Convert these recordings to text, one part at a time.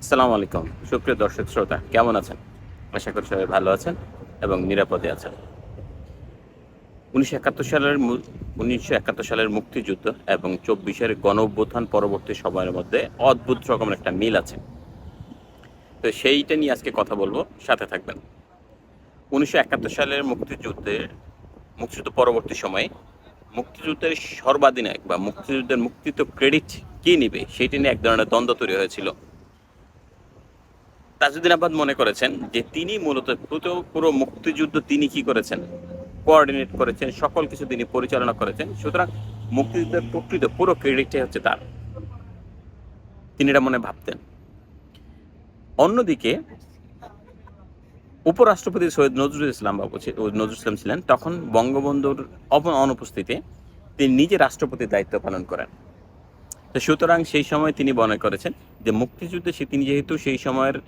আসসালামু আলাইকুম। সুপ্রিয় দর্শক শ্রোতা, কেমন আছেন? আশা করি সবাই ভালো আছেন এবং নিরাপদে আছেন। উনিশশো একাত্তর সালের উনিশশো একাত্তর সালের মুক্তিযুদ্ধ এবং চব্বিশের গণ অভ্যুত্থান পরবর্তী সময়ের মধ্যে অদ্ভুত রকমের একটা মিল আছে। তো সেইটা নিয়ে আজকে কথা বলব, সাথে থাকবেন। উনিশশো একাত্তর সালের মুক্তিযুদ্ধের মুক্তিযুদ্ধ পরবর্তী সময়ে মুক্তিযুদ্ধের সর্বাধিনায়ক বা মুক্তিযুদ্ধের মুক্তিত ক্রেডিট কে নিবে, সেইটা নিয়ে এক ধরনের দ্বন্দ্ব তৈরি হয়েছিল। তাজউদ্দিন আবাদ মনে করেছেন যে তিনি মূলত পুরো মুক্তিযুদ্ধ তিনি কি করেছেন? কোঅর্ডিনেট করেছেন, সকল কিছু তিনি পরিচালনা করেছেন। সুতরাং মুক্তিযুদ্ধের প্রকৃত পুরো ক্রেডিটটাই হচ্ছে তার। তিনি এটা মনে ভাবতেন। অন্যদিকে উপরাষ্ট্রপতি সৈয়দ নজরুল ইসলাম বাবু নজরুল ইসলাম ছিলেন। তখন বঙ্গবন্ধুর অনুপস্থিতিতে তিনি নিজে রাষ্ট্রপতির দায়িত্ব পালন করেন। তো সুতরাং সেই সময় তিনি মনে করেছেন যে মুক্তিযুদ্ধে সে তিনি যেহেতু সেই সময়ের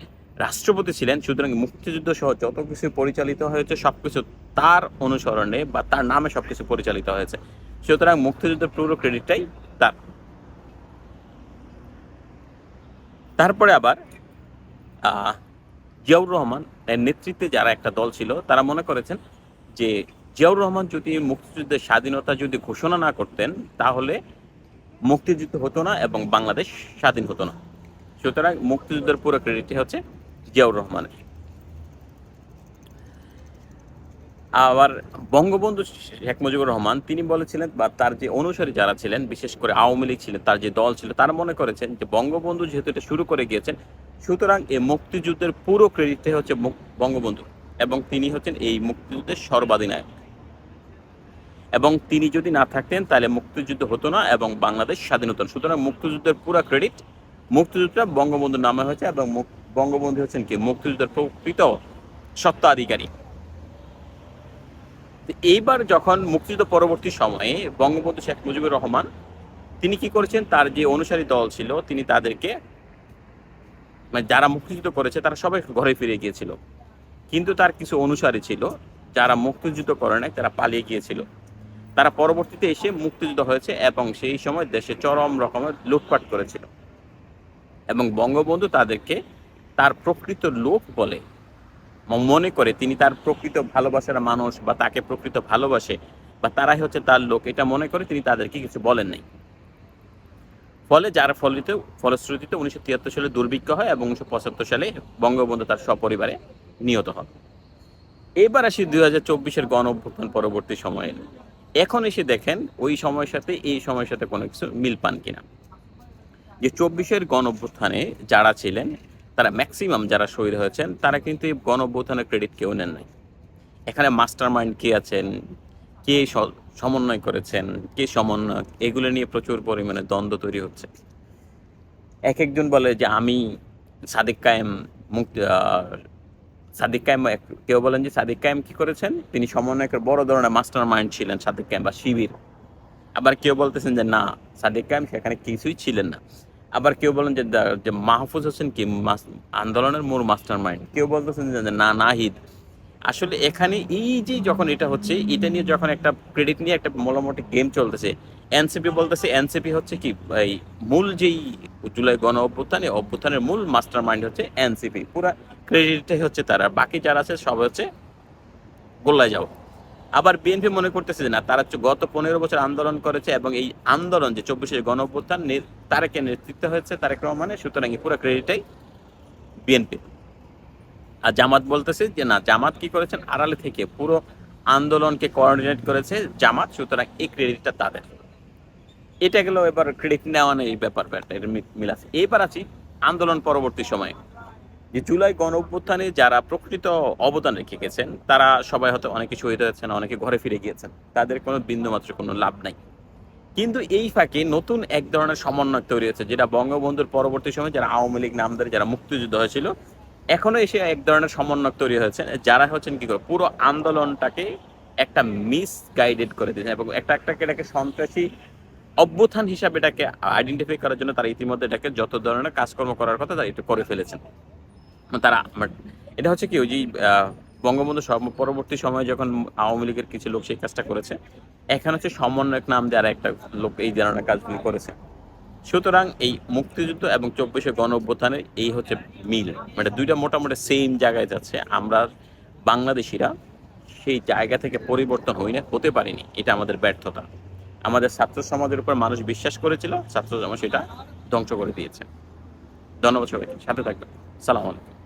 রাষ্ট্রপতি ছিলেন, সুতরাং মুক্তিযুদ্ধ সহ যত কিছু পরিচালিত হয়েছে, সবকিছু তার অনুসরণে বা তার নামে সবকিছু পরিচালিত হয়েছে। সুতরাং মুক্তিযুদ্ধের পুরো ক্রেডিটটাই তার। তারপরে আবার জিয়াউর রহমান এর নেতৃত্বে যারা একটা দল ছিল, তারা মনে করেছেন যে জিয়াউর রহমান যদি মুক্তিযুদ্ধের স্বাধীনতা যদি ঘোষণা না করতেন, তাহলে মুক্তিযুদ্ধ হতো না এবং বাংলাদেশ স্বাধীন হতো না। সুতরাং মুক্তিযুদ্ধের পুরো ক্রেডিটটি হচ্ছে জিয়াউর রহমানের আবার বঙ্গবন্ধু শেখ মুজিবুর রহমান, তিনি বলেছিলেন বা তার যে অনুসারী যারা ছিলেন, বিশেষ করে আওয়ামী লীগ ছিলেন, তার যে দল ছিল, তারা মনে করেছেন যে বঙ্গবন্ধু যেহেতু এটা শুরু করে গিয়েছেন, সুতরাং এই মুক্তিযুদ্ধের পুরো ক্রেডিটটাই হচ্ছে বঙ্গবন্ধু এবং তিনি হচ্ছেন এই মুক্তিযুদ্ধের সর্বাধিনায়ক। এবং তিনি যদি না থাকতেন, তাহলে মুক্তিযুদ্ধ হতো না এবং বাংলাদেশ স্বাধীন হতো না। সুতরাং মুক্তিযুদ্ধের পুরো ক্রেডিট মুক্তিযুদ্ধটা বঙ্গবন্ধুর নামে হয়েছে এবং মুক- বঙ্গবন্ধু হচ্ছেন কি? মুক্তিযুদ্ধের প্রকৃত সত্ত্বাধিকারী। এইবার যখন মুক্তিযুদ্ধ পরবর্তী সময়ে বঙ্গবন্ধু শেখ মুজিবুর রহমান, তিনি কি করেছেন? তার যে অনুসারী দল ছিল, তিনি তাদেরকে মানে যারা মুক্তিযুদ্ধ করেছে, তারা সবাই ঘরে ফিরে গিয়েছিল। কিন্তু তার কিছু অনুসারী ছিল, যারা মুক্তিযুদ্ধ করে নাই, তারা পালিয়ে গিয়েছিল। তারা পরবর্তীতে এসে মুক্তিযুদ্ধ হয়েছে এবং সেই সময় দেশে চরম রকমের লুটপাট করেছিল। এবং বঙ্গবন্ধু তাদেরকে তার প্রকৃত লোক বলে। মনে করে তিনি তার প্রকৃত ভালোবাসার মানুষ বা তাকে প্রকৃত ভালোবাসে বা তারাই হচ্ছে তার লোক, এটা মনে করে তিনি তাদেরকে কিছু বলেন নাই। ফলে যার ফলিত, ফলশ্রুতিতে উনিশশো তিয়াত্তর সালে দুর্ভিক্ষ হয় এবং উনিশশো পঁচাত্তর সালে বঙ্গবন্ধু তার সপরিবারে নিহত হন। এবার আসি দুই হাজার চব্বিশের গণ অভ্যুত্থান পরবর্তী সময়ে। এখন এসে দেখেন ওই সময়ের সাথে, এই সময়ের সাথে কোনো কিছু মিল পান কিনা। যে চব্বিশের গণ অভ্যুত্থানে যারা ছিলেন তারা ম্যাক্সিমাম যারা শহীদ হয়েছেন, তারা কিন্তু এই গণ অভ্যুত্থানের ক্রেডিট কেউ নেন নাই। এখানে মাস্টার মাইন্ড কে আছেন, কে সমন্বয় করেছেন, কে সমন্বয় এগুলো নিয়ে প্রচুর পরিমাণে দ্বন্দ্ব তৈরি হচ্ছে। এক একজন বলে যে আমি সাদিক কায়েম মুক্তি সাদিক কায়েম কেউ বলেন যে সাদিক কায়েম কি করেছেন? তিনি সমন্বয়কের বড় ধরনের মাস্টার মাইন্ড ছিলেন সাদিক কায়েম বা শিবির। আবার কেউ বলতেছেন যে না, সাদিক কায়েম সেখানে কিছুই ছিলেন না। আবার কেউ বলেন যে যে মাহফুজ হোসেন কি আন্দোলনের মূল মাস্টার মাইন্ড কেউ বলতেছেন যে না, নাহিদ। আসলে এখানে এই যে যখন এটা হচ্ছে, এটা নিয়ে যখন একটা ক্রেডিট নিয়ে একটা মোটামুটি গেম চলতেছে এনসিপি বলতেছে এনসিপি হচ্ছে কি, এই মূল যেই জুলাই গণ অভ্যুত্থান, অভ্যুত্থানের মূল মাস্টার মাইন্ড হচ্ছে এনসিপি পুরা ক্রেডিটটাই হচ্ছে তারা। বাকি যারা আছে সব হচ্ছে গোল্লায় যাও আবার বিএনপি মনে করতেছে যে না, তারা গত পনেরো বছর আন্দোলন করেছে এবং এই আন্দোলন যে চব্বিশের গণ অভ্যুত্থান তারেকের নেতৃত্ব হয়েছে, তারেক রহমানের, সুতরাং এই পুরো ক্রেডিটটাই বিএনপি আর জামাত বলতেছে যে না, জামাত কি করেছেন? আড়ালে থেকে পুরো আন্দোলনকে কোঅর্ডিনেট করেছে জামাত, সুতরাং এই ক্রেডিটটা তাদের। এটা গেল এবার ক্রেডিট নেওয়া নেই ব্যাপার ব্যাপার মি- মিল আছে। এবার আছি আন্দোলন পরবর্তী সময়ে। যে জুলাই গণ অভ্যুত্থানে যারা প্রকৃত অবদান রেখে গেছেন, তারা সবাই হয়তো অনেকে শহীদ হয়েছেন অনেকে ঘরে ফিরে গিয়েছেন। তাদের কোনো বিন্দু মাত্র কোনো লাভ নাই। কিন্তু এই ফাঁকে নতুন এক ধরনের সমন্বয় তৈরি হয়েছে, যেটা বঙ্গবন্ধুর পরবর্তী সময় যারা আওয়ামী লীগ নামদারি, যারা মুক্তিযুদ্ধ হয়েছিল, এখনও এসে এক ধরনের সমন্বয় তৈরি হয়েছে। যারা হচ্ছেন কি করে, পুরো আন্দোলনটাকে একটা মিস গাইডেড করে দিয়েছেন এবং একটা একটাকে এটাকে সন্ত্রাসী অভ্যুত্থান হিসাবে এটাকে আইডেন্টিফাই করার জন্য তারা ইতিমধ্যে এটাকে যত ধরনের কাজকর্ম করার কথা তারা এটা করে ফেলেছেন। তারা, but এটা হচ্ছে কি, ওই যে বঙ্গবন্ধু পরবর্তী সময়ে যখন আওয়ামী লীগের কিছু লোক সেই কাজটা করেছে, এখানে হচ্ছে সমন্বয়ক নাম দিয়ে একটা লোক এই ধরনের কাজগুলি করেছে। সুতরাং এই মুক্তিযুদ্ধ এবং চব্বিশে গণ অভ্যুত্থানের এই হচ্ছে মিল। মানে দুইটা মোটামুটি সেম জায়গায় যাচ্ছে। আমরা বাংলাদেশিরা সেই জায়গা থেকে পরিবর্তন হই না, হতে পারিনি। এটা আমাদের ব্যর্থতা। আমাদের ছাত্র সমাজের উপর মানুষ বিশ্বাস করেছিল, ছাত্র সমাজ সেটা ধ্বংস করে দিয়েছে। ধন্যবাদ সবাইকে। সাথে থাকবেন। সালাম আলাইকুম।